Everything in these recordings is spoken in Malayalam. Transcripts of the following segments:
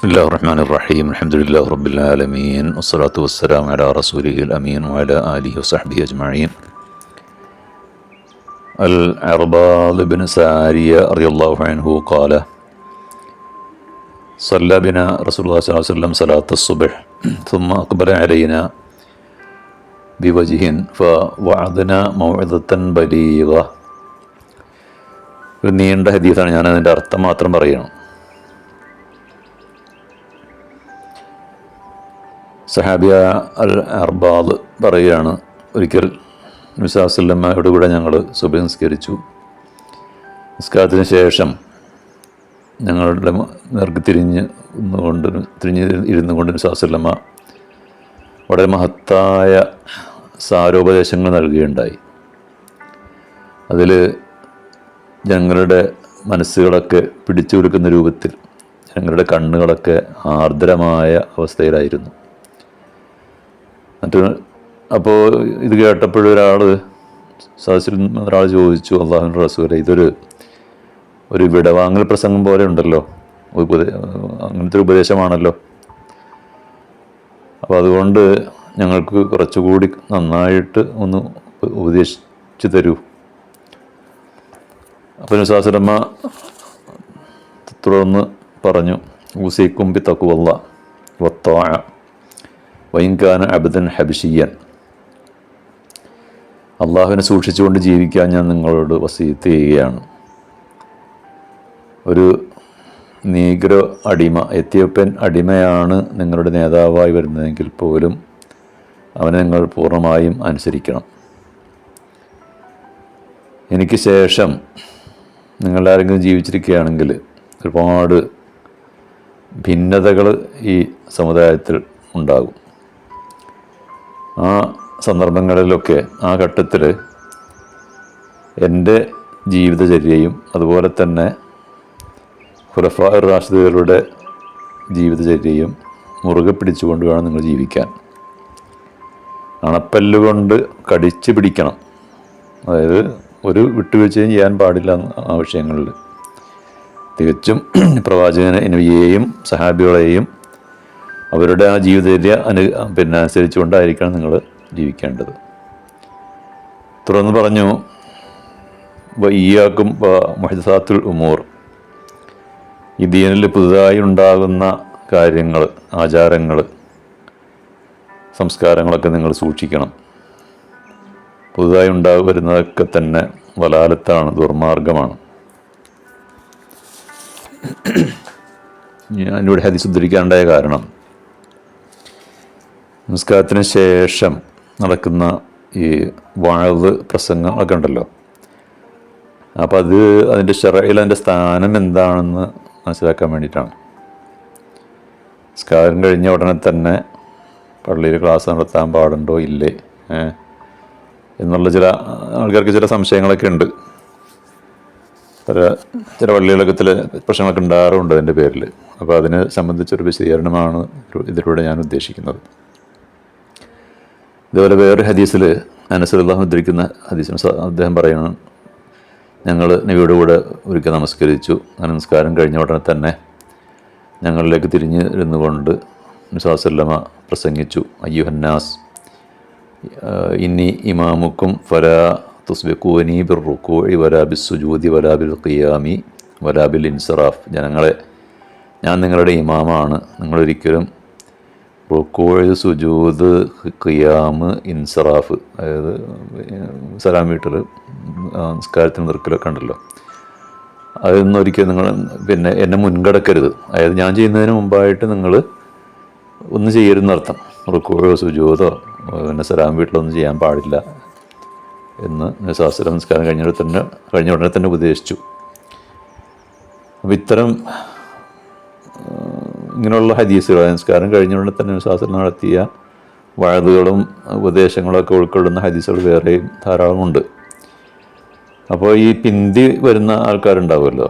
بسم الله الرحمن الرحيم الحمد لله رب العالمين والصلاة والسلام على رسوله الأمين وعلى آله وصحبه أجمعين العرباض بن سارية رضي الله عنه قال صلى بنا رسول الله صلى الله عليه وسلم صلاة الصبح ثم أقبل علينا بوجه فوعدنا موعظة بليغة ഒരു നീണ്ട ഹദീസാണ് ഞാൻ അതിൻ്റെ അർത്ഥം മാത്രം പറയണം സഹാബിയ അൽ അർബാദ് പറയുകയാണ് ഒരിക്കൽ നിസാസുല്ലമ്മയുടെ കൂടെ ഞങ്ങൾ സുബ നിസ്കരിച്ചു. നിസ്കാരത്തിന് ശേഷം ഞങ്ങളുടെ നേർക്ക് തിരിഞ്ഞ് നിന്നുകൊണ്ട് തിരിഞ്ഞ് ഇരുന്നു കൊണ്ട് നിസാസുല്ലമ്മ വളരെ മഹത്തായ സാരോപദേശങ്ങൾ നൽകുകയുണ്ടായി. അതിൽ ഞങ്ങളുടെ മനസ്സുകളൊക്കെ പിടിച്ചു കൊടുക്കുന്ന രൂപത്തിൽ ഞങ്ങളുടെ കണ്ണുകളൊക്കെ ആർദ്രമായ അവസ്ഥയിലായിരുന്നു. എന്നിട്ട് അപ്പോൾ ഇത് കേട്ടപ്പോഴൊരാൾ സദസ്സിൽ ഒരാൾ ചോദിച്ചു അള്ളാഹു റസൂലെ ഇതൊരു ഒരു വിടവാങ്ങൽ പ്രസംഗം പോലെ ഉണ്ടല്ലോ. ഉപദേ അങ്ങനത്തെ ഒരു ഉപദേശമാണല്ലോ. അപ്പോൾ അതുകൊണ്ട് ഞങ്ങൾക്ക് കുറച്ചുകൂടി നന്നായിട്ട് ഒന്ന് ഉപദേശിച്ചു തരൂ. അപ്പോൾ നിസാസരമ്മ തുടർന്ന് പറഞ്ഞു ഊസിക്കും പിത്തക്കുവല്ല തക്കുവല്ല വൈൻകാന അബദൻ ഹബിഷിയൻ അള്ളാഹുവിനെ സൂക്ഷിച്ചുകൊണ്ട് ജീവിക്കാൻ ഞാൻ നിങ്ങളോട് വസീത്ത് ചെയ്യുകയാണ്. ഒരു നീഗ്രോ അടിമ എത്യോപ്യൻ അടിമയാണ് നിങ്ങളുടെ നേതാവായി വരുന്നതെങ്കിൽ പോലും അവനെ നിങ്ങൾ പൂർണമായും അനുസരിക്കണം. എനിക്ക് ശേഷം നിങ്ങളാരെങ്കിലും ജീവിച്ചിരിക്കുകയാണെങ്കിൽ ഒരുപാട് ഭിന്നതകൾ ഈ സമുദായത്തിൽ ഉണ്ടാകും. ആ സന്ദർഭങ്ങളിലൊക്കെ ആ ഘട്ടത്തിൽ എന്റെ ജീവിതചര്യയും അതുപോലെ തന്നെ ഖുലഫാ റാഷിദുകളുടെ ജീവിതചര്യയും മുറുകെ പിടിച്ചുകൊണ്ട് വേണം നിങ്ങൾ ജീവിക്കാൻ. അണപ്പല്ലുകൊണ്ട് കടിച്ചു പിടിക്കണം. അതായത് ഒരു വിട്ടുവീഴ്ചയും ചെയ്യാൻ പാടില്ല ആ വിഷയങ്ങളിൽ തികച്ചും പ്രവാചകനെ നബിയെയും സഹാബികളെയും അവരുടെ ആ ജീവിതചര്യ അനു പിന്നെ അനുസരിച്ചുകൊണ്ടായിരിക്കണം നിങ്ങൾ ജീവിക്കേണ്ടത്. തുടർന്ന് പറഞ്ഞു വയ്യാക്കും മഹിസാത്തുൽ ഉമൂർ. ഈ ദീനിൽ പുതുതായി ഉണ്ടാകുന്ന കാര്യങ്ങൾ ആചാരങ്ങൾ സംസ്കാരങ്ങളൊക്കെ നിങ്ങൾ സൂക്ഷിക്കണം. പുതുതായി ഉണ്ടാകു വരുന്നതൊക്കെ തന്നെ വലാലത്താണ് ദുർമാർഗമാണ്. ഞാനിവിടെ ഹദീസ് ഉദ്ധരിക്കാനുണ്ടായ കാരണം നമസ്കാരത്തിന് ശേഷം നടക്കുന്ന ഈ വാഴവ് പ്രസംഗങ്ങളൊക്കെ ഉണ്ടല്ലോ. അപ്പം അത് അതിന്റെ ഷെറയിൽ അതിന്റെ സ്ഥാനം എന്താണെന്ന് മനസ്സിലാക്കാൻ വേണ്ടിയിട്ടാണ്. നിസ്കാരം കഴിഞ്ഞ ഉടനെ തന്നെ പള്ളിയിൽ ക്ലാസ് നടത്താൻ പാടുണ്ടോ? ഇല്ലേ? എന്നുള്ള ചില ആൾക്കാർക്ക് ചില സംശയങ്ങളൊക്കെ ഉണ്ട്. പല ചില പള്ളികളൊക്കെ ചില പ്രശ്നങ്ങളൊക്കെ ഉണ്ടാകാറുണ്ട് അതിന്റെ പേരിൽ അപ്പോൾ അതിനെ സംബന്ധിച്ചൊരു വിശദീകരണമാണ് ഇതിലൂടെ ഞാൻ ഉദ്ദേശിക്കുന്നത്. ഇതുപോലെ വേറൊരു ഹദീസിൽ അനസുല്ലാഹ് ഉദ്ധരിക്കുന്ന ഹദീസിന് അദ്ദേഹം പറയുന്നു. ഞങ്ങൾ നബിയുടെ കൂടെ ഒരിക്കൽ നമസ്കരിച്ചു. ആ നമസ്കാരം കഴിഞ്ഞ ഉടനെ തന്നെ ഞങ്ങളിലേക്ക് തിരിഞ്ഞ് ഇരുന്നുകൊണ്ട് നിസാസല്ലമ പ്രസംഗിച്ചു. അയ്യുഹന്നാസ് ഇനി ഇമാമുക്കും ഫലാ തുസ്ബിക്കൂനി ബിർ റുക്കൂഴി വരാബിൽ സുജൂതി വലാബിൽ ഖിയാമി വലാബിൽ ഇൻസറാഫ് ജനങ്ങളെ ഞാൻ നിങ്ങളുടെ ഇമാമാണ്. നിങ്ങളൊരിക്കലും റുക്കൂഴ് സുജൂത് ഖിയാമ് ഇൻസറാഫ് അതായത് സലാം വീട്ടിൽ നിസ്കാരത്തിന് നിർക്കലൊക്കെ ഉണ്ടല്ലോ. അതൊന്നും ഒരിക്കലും നിങ്ങൾ പിന്നെ എന്നെ മുൻകടക്കരുത്. അതായത് ഞാൻ ചെയ്യുന്നതിന് മുമ്പായിട്ട് നിങ്ങൾ ഒന്നും ചെയ്യരുതെന്നർത്ഥം റുക്കോഴോ സുജൂതോ പിന്നെ സലാം വീട്ടിലൊന്നും ചെയ്യാൻ പാടില്ല എന്ന് ശാസ്ത്ര നമസ്കാരം കഴിഞ്ഞ തന്നെ കഴിഞ്ഞ ഉടനെ തന്നെ ഉപദേശിച്ചു. അപ്പം ഇത്തരം ഇങ്ങനെയുള്ള ഹദീസുകൾ. നിസ്കാരം ഉടനെ തന്നെ വിശ്വാസം നടത്തിയ വഴതുകളും ഉപദേശങ്ങളൊക്കെ ഉൾക്കൊള്ളുന്ന ഹദീസുകൾ വേറെയും ധാരാളമുണ്ട് അപ്പോൾ ഈ പിന്തി വരുന്ന ആൾക്കാരുണ്ടാവുമല്ലോ.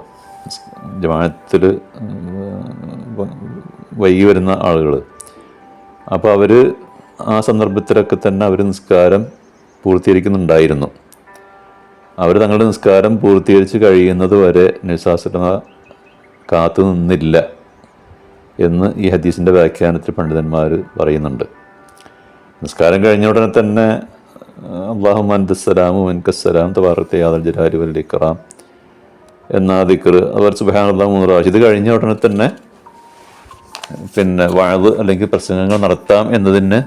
ജമാനത്തിൽ വൈകി വരുന്ന ആളുകൾ അപ്പോൾ അവർ ആ സന്ദർഭത്തിലൊക്കെ തന്നെ അവർ നിസ്കാരം പൂർത്തീകരിക്കുന്നുണ്ടായിരുന്നു. അവർ തങ്ങളുടെ നിസ്കാരം പൂർത്തീകരിച്ച് കഴിയുന്നത് വരെ നിസാസന കാത്തു നിന്നില്ല. എന്ന് ഈ ഹദീസിന്റെ വ്യാഖ്യാനത്തിൽ പണ്ഡിതന്മാർ പറയുന്നുണ്ട്. നിസ്കാരം കഴിഞ്ഞ ഉടനെ തന്നെ അള്ളാഹു മൻദസ്സലാമു മൻകസ്സലാം തവാറത്തെ യാദൽ ജലാലി ഇക്റാം എന്ന ദിക്കർ അവർ സുബാനുള്ള മൂന്ന് പ്രാവശ്യം ഇത് കഴിഞ്ഞ ഉടനെ തന്നെ പിന്നെ വാഴവ് അല്ലെങ്കിൽ പ്രസംഗങ്ങൾ നടത്താം എന്നതിന്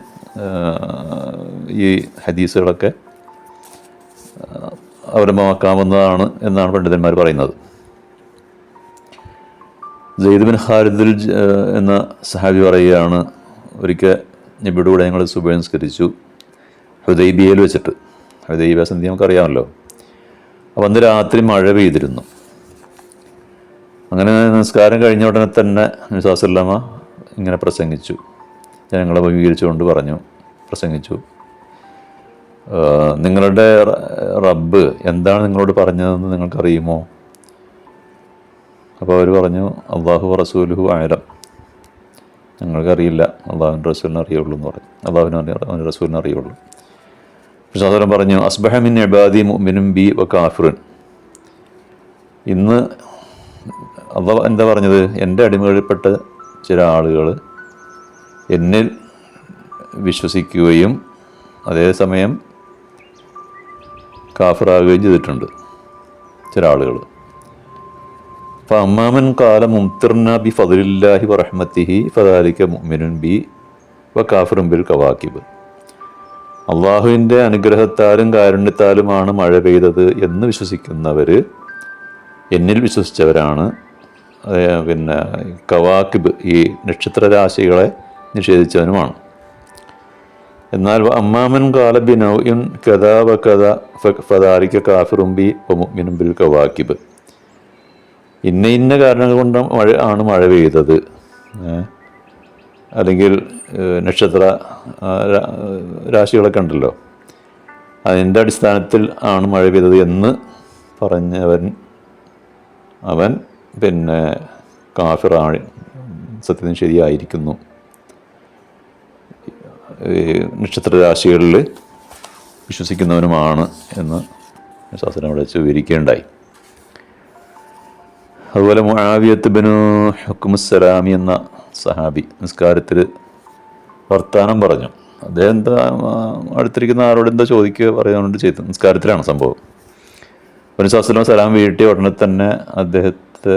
ഈ ഹദീസുകളൊക്കെ അവലംബമാക്കാവുന്നതാണ് എന്നാണ് പണ്ഡിതന്മാർ പറയുന്നത്. സെയ്ദ് ബിൻ ഖാലിദുൽ എന്ന സഹാബി പറയുകയാണ് ഒരിക്കൽ നബിയുടെ കൂടെ ഞങ്ങൾ സുപരിസ്കരിച്ചു ഹുദൈബിയയിൽ വെച്ചിട്ട്. ഹുദൈബിയ സന്ധി നമുക്കറിയാമല്ലോ. അപ്പോൾ അന്ന് രാത്രി മഴ പെയ്തിരുന്നു. അങ്ങനെ നിസ്കാരം കഴിഞ്ഞ ഉടനെ തന്നെ നിസാസല്ലമ്മ ഇങ്ങനെ പ്രസംഗിച്ചു. ജനങ്ങളെ അഭിമുഖീകരിച്ചുകൊണ്ട് പറഞ്ഞു പ്രസംഗിച്ചു. നിങ്ങളുടെ റബ്ബ് എന്താണ് നിങ്ങളോട് പറഞ്ഞതെന്ന് നിങ്ങൾക്കറിയുമോ? അപ്പോൾ അവർ പറഞ്ഞു അള്ളാഹു റസൂലുഹു ആയിരം ഞങ്ങൾക്കറിയില്ല അള്ളാഹുവിന്റെ റസൂലിനെ അറിയുള്ളൂ എന്ന് പറഞ്ഞു. അള്ളാഹുവിനെ അവന്റെ റസൂലിനെ അറിയുള്ളൂ. പക്ഷേ സഹോദരൻ പറഞ്ഞു അസ്ബഹമിൻ ഇബാദി മുഅ്മിനും ബി വ കാഫിറുൻ. ഇന്ന് അള്ളാഹ് എന്താ പറഞ്ഞത്? എന്റെ അടിമകളിൽപ്പെട്ട ചില ആളുകൾ എന്നിൽ വിശ്വസിക്കുകയും അതേസമയം കാഫറാകുകയും ചെയ്തിട്ടുണ്ട് ചില ആളുകൾ അപ്പം അമ്മാമൻ കാല മുംതിർന ബി ഫതുലില്ലാഹി വറഹ്മത്തിഹി ഫദാലിക മുഅ്മിനുൻ ബി വ കാഫിറും ബിൽ കവാക്കിബ് അള്ളാഹുവിന്റെ അനുഗ്രഹത്താലും കാരുണ്യത്താലുമാണ് മഴ പെയ്തത് എന്ന് വിശ്വസിക്കുന്നവർ എന്നിൽ വിശ്വസിച്ചവരാണ്. പിന്നെ കവാക്കിബ് ഈ നക്ഷത്രരാശികളെ നിഷേധിച്ചവനുമാണ്. എന്നാൽ അമ്മാമൻ കാലബിനൗൻ കഥ വ കഥ ഫദാരിക്ക കാഫിറുംബി മുഅ്മിനും ബിൽ കവാക്കിബ്. ഇന്ന ഇന്ന കാരണങ്ങൾ കൊണ്ട് മഴ ആണ് മഴ പെയ്തത്. അല്ലെങ്കിൽ നക്ഷത്ര രാശികളൊക്കെ ഉണ്ടല്ലോ. അതിന്റെ അടിസ്ഥാനത്തിൽ ആണ് മഴ പെയ്തത് എന്ന് പറഞ്ഞവൻ അവൻ പിന്നെ കാഫിറാണ് സത്യത്തിന് ശരിയായിരിക്കുന്നു. നക്ഷത്രരാശികളിൽ വിശ്വസിക്കുന്നവനുമാണ് എന്ന് ശാസ്ത്രം അവിടെ വെച്ച് വിവരിക്കുകയുണ്ടായി അതുപോലെ മുആവിയത്ത് ബനു ഹുക്കുമുസ്സലാമി എന്ന സഹാബി നിസ്കാരത്തിൽ വർത്താനം പറഞ്ഞു. അദ്ദേഹം എന്താ അടുത്തിരിക്കുന്ന ആരോട് എന്താ ചോദിക്കുക പറയാനുണ്ട് ചെയ്തു. നിസ്കാരത്തിലാണ് സംഭവം. ഒരു ശാസ്ത്രം സലാം വീട്ടിയ ഉടനെ തന്നെ അദ്ദേഹത്തെ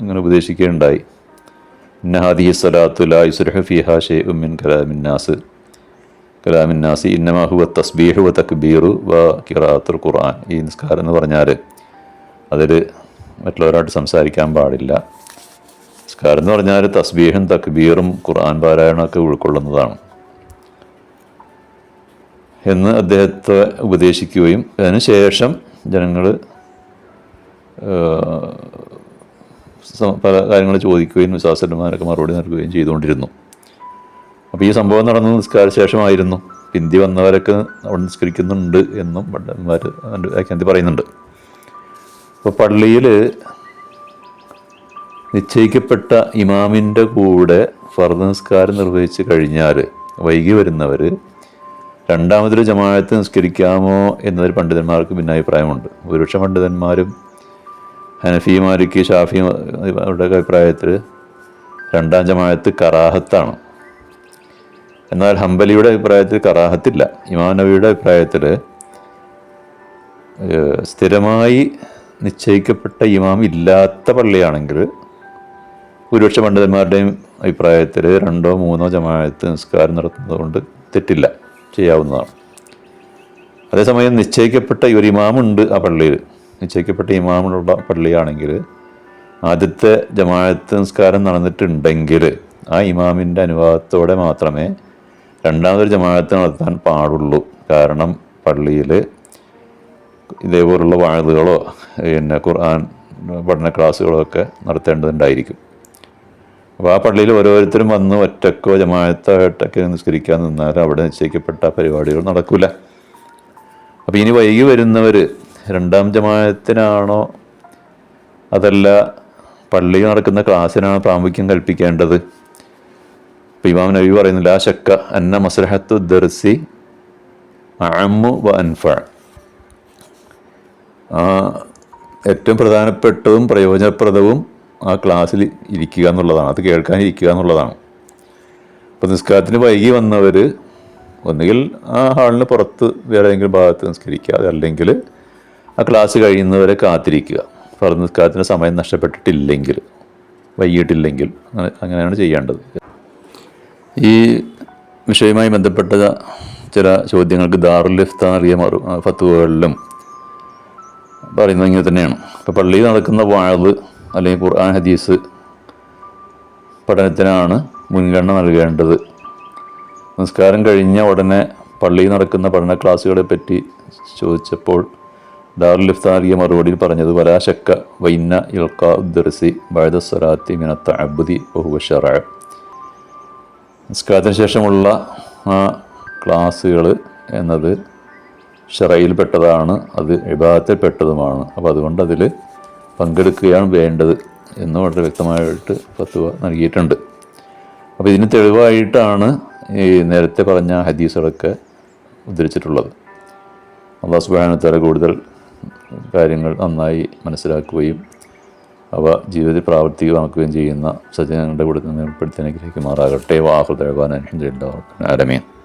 ഇങ്ങനെ ഉപദേശിക്കുകയുണ്ടായി. ഇന്നഹാദി സലാത്തു ഫിഹാ ഫിഹ ഷെയ്ഉം മിൻ കലാമിന്നാസ് കലാമിന്നാസി ഇന്നമാ ഹുവ തസ്ബീഹു വ തക്ബീറു വ കിറാത്തുൽ ഖുർആൻ. ഈ നിസ്കാരം എന്ന് പറഞ്ഞാൽ അതിൽ മറ്റുള്ളവരായിട്ട് സംസാരിക്കാൻ പാടില്ല. നിസ്കാരം എന്ന് പറഞ്ഞാൽ തസ്ബീഹും തക്ബീറും ഖുർആൻ പാരായണമൊക്കെ ഉൾക്കൊള്ളുന്നതാണ്. എന്ന് അദ്ദേഹത്തെ ഉപദേശിക്കുകയും അതിനുശേഷം ജനങ്ങൾ പല കാര്യങ്ങൾ ചോദിക്കുകയും വിശ്വാസന്മാരൊക്കെ മറുപടി നൽകുകയും ചെയ്തുകൊണ്ടിരുന്നു. അപ്പോൾ ഈ സംഭവം നടന്നത് നിസ്കാര ശേഷമായിരുന്നു. പിന്തി വന്നവരൊക്കെ അവിടെ നിസ്കരിക്കുന്നുണ്ട് എന്നും പണ്ടന്മാർ അതിന്റെ വ്യാഖ്യാനത്തിൽ പറയുന്നുണ്ട്. അപ്പോൾ പള്ളിയിൽ നിശ്ചയിക്കപ്പെട്ട ഇമാമിന്റെ കൂടെ ഫർദ് നിസ്കാരം നിർവഹിച്ച് കഴിഞ്ഞാൽ വൈകി വരുന്നവർ രണ്ടാമതൊരു ജമാഅത്ത് നിസ്കരിക്കാമോ എന്നൊരു പണ്ഡിതന്മാർക്ക് ഭിന്നാഭിപ്രായമുണ്ട്. ഭൂരിപക്ഷ പണ്ഡിതന്മാരും ഹനഫി മാലിക്ക് ഷാഫി അവരുടെ അഭിപ്രായത്തിൽ രണ്ടാം ജമാഅത്ത് കറാഹത്താണ്. എന്നാൽ ഹംബലിയുടെ അഭിപ്രായത്തിൽ കറാഹത്തില്ല. ഇമാം നബിയുടെ അഭിപ്രായത്തിൽ സ്ഥിരമായി നിശ്ചയിക്കപ്പെട്ട ഇമാം ഇല്ലാത്ത പള്ളിയാണെങ്കിൽ ഭൂരിപക്ഷ പണ്ഡിതന്മാരുടെയും അഭിപ്രായത്തിൽ രണ്ടോ മൂന്നോ ജമാഅത്ത് നിസ്കാരം നടത്തുന്നത് കൊണ്ട് തെറ്റില്ല ചെയ്യാവുന്നതാണ്. അതേസമയം നിശ്ചയിക്കപ്പെട്ട ഒരു ഇമാമുണ്ട് ആ പള്ളിയിൽ. നിശ്ചയിക്കപ്പെട്ട ഇമാമുള്ള പള്ളിയാണെങ്കിൽ ആദ്യത്തെ ജമാഅത്ത് നിസ്കാരം നടന്നിട്ടുണ്ടെങ്കിൽ ആ ഇമാമിന്റെ അനുവാദത്തോടെ മാത്രമേ രണ്ടാമതൊരു ജമാഅത്ത് നടത്താൻ പാടുള്ളൂ. കാരണം പള്ളിയിൽ ഇതേപോലുള്ള വാഴുകളോ പിന്നെ ഖുർആൻ പഠന ക്ലാസ്സുകളോ ഒക്കെ നടത്തേണ്ടതുണ്ടായിരിക്കും. അപ്പോൾ ആ പള്ളിയിൽ ഓരോരുത്തരും വന്ന് ഒറ്റക്കോ ജമായത്തായിട്ടൊക്കെ നിസ്കരിക്കാൻ നിന്നാൽ അവിടെ നിശ്ചയിക്കപ്പെട്ട പരിപാടികൾ നടക്കില്ല അപ്പോൾ ഇനി വൈകി വരുന്നവർ രണ്ടാം ജമായത്തിനാണോ അതല്ല പള്ളിയിൽ നടക്കുന്ന ക്ലാസ്സിനാണ് പ്രാമുഖ്യം കൽപ്പിക്കേണ്ടത്? ഇപ്പോൾ ഇമാം നബി പറയുന്നില്ല ആ ശക്ക അന്ന മസ്രഹത്ത് ദർസി അമ്മു വ അൻഫ ഏറ്റവും പ്രധാനപ്പെട്ടതും പ്രയോജനപ്രദവും ആ ക്ലാസ്സിൽ ഇരിക്കുക എന്നുള്ളതാണ്. അത് കേൾക്കാൻ ഇരിക്കുക എന്നുള്ളതാണ്. അപ്പോൾ നിസ്കാരത്തിന് വൈകി വന്നവർ ഒന്നുകിൽ ആ ഹാളിന് പുറത്ത് വേറെ ഏതെങ്കിലും ഭാഗത്ത് നിസ്കരിക്കുക അതല്ലെങ്കിൽ ആ ക്ലാസ് കഴിയുന്നവരെ കാത്തിരിക്കുക. ഫർദ് നിസ്കാരത്തിന് സമയം നഷ്ടപ്പെട്ടിട്ടില്ലെങ്കിൽ വൈകിട്ടില്ലെങ്കിൽ അങ്ങനെ അങ്ങനെയാണ് ചെയ്യേണ്ടത്. ഈ വിഷയവുമായി ബന്ധപ്പെട്ട ചില ചോദ്യങ്ങൾക്ക് ദാറുൽ ഇഫ്താ അറിയ മറു ഫത്തുവകളിലും പറയുന്നത് ഇങ്ങനെ തന്നെയാണ്. ഇപ്പോൾ പള്ളിയിൽ നടക്കുന്ന വാഴവ് അല്ലെങ്കിൽ ഖുർആൻ ഹദീസ് പഠനത്തിനാണ് മുൻഗണന നൽകേണ്ടത്. നിസ്കാരം കഴിഞ്ഞ ഉടനെ പള്ളിയിൽ നടക്കുന്ന പഠന ക്ലാസ്സുകളെ പറ്റി ചോദിച്ചപ്പോൾ ദാറുൽ നൽകിയ മറുപടിയിൽ പറഞ്ഞത് വലാശക്ക വൈന്ന ഇൽക്കാ ഉദ്ദർസി ബൈദ സ്വലാത്തി മിനത്ത അബുദി ബഹുബഷറ നിസ്കാരത്തിന് ശേഷമുള്ള ക്ലാസ്സുകൾ എന്നത് ഷറയിൽപ്പെട്ടതാണ് അത് വിഭാഗത്തിൽപ്പെട്ടതുമാണ് അപ്പോൾ അതുകൊണ്ട് അതിൽ പങ്കെടുക്കുകയാണ് വേണ്ടത് എന്ന് വളരെ വ്യക്തമായിട്ട് ഫത്തുവ നൽകിയിട്ടുണ്ട്. അപ്പോൾ ഇതിന് തെളിവായിട്ടാണ് ഈ നേരത്തെ പറഞ്ഞ ഹദീസുകളൊക്കെ ഉദ്ധരിച്ചിട്ടുള്ളത്. അള്ളാഹു സുബാനത്തല കൂടുതൽ കാര്യങ്ങൾ നന്നായി മനസ്സിലാക്കുകയും അവ ജീവിതത്തിൽ പ്രാവർത്തികമാക്കുകയും ചെയ്യുന്ന സജ്ജനങ്ങളുടെ കൂടെ നിന്ന് ഉൾപ്പെടുത്തി അനുഗ്രഹിക്കുമാറാകട്ടെ. വാഹുദേവാൻ ആലമീൻ.